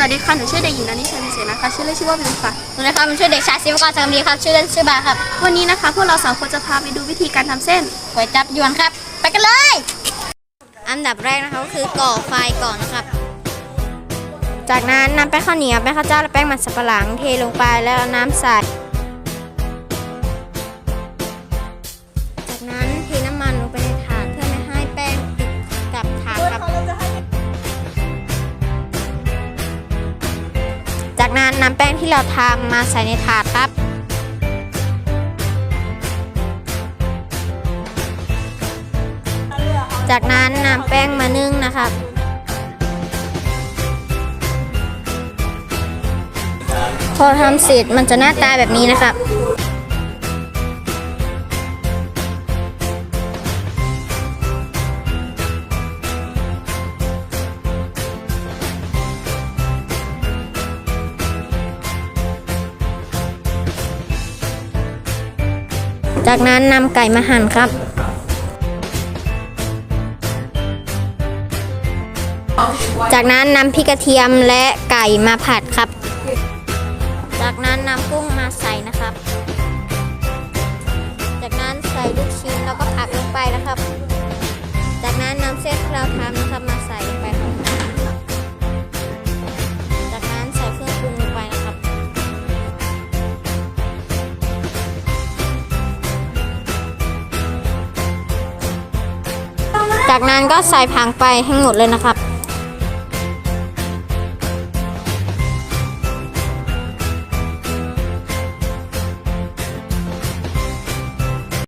สวัสดีค่ะ หนูชื่อเด็กหญิงนันนิชาพิเศษนะคะ ชื่อเล่นชื่อว่าบิวค่ะสวัสดีครับผมชื่อเด็กชายศิวกรสังคมดีครับ ชื่อเล่นชื่อบาครับ วันนี้นะคะ พวกเราสองคนจะพาไปดูวิธีการทำเส้น ก๋วยจับยวนครับ ไปกันเลย อันดับแรกนะคะก็คือก่อไฟก่อนนะครับ จากนั้นนำแป้งข้าวเหนียวแป้งข้าวเจ้าและแป้งมันสับปะหลังเทลงไปแล้วเอาน้ำใส่ จากนั้นนำแป้งที่เราทำมาใส่ในถาดครับ จากนั้นนำแป้งมานึ่งนะครับพอทำเสร็จมันจะหน้าตาแบบนี้นะครับ จากนั้นนำไก่มาหั่นครับ จากนั้นนำพริกกระเทียมและไก่มาผัดครับ จากนั้นนำกุ้งมาใส่นะครับ จากนั้นใส่ลูกชิ้นแล้วก็ผักลงไปนะครับ จากนั้นนำเส้นที่เราทำนะครับมาใส่ จากนั้นก็ใส่ผังไปให้หมดเลยนะครับ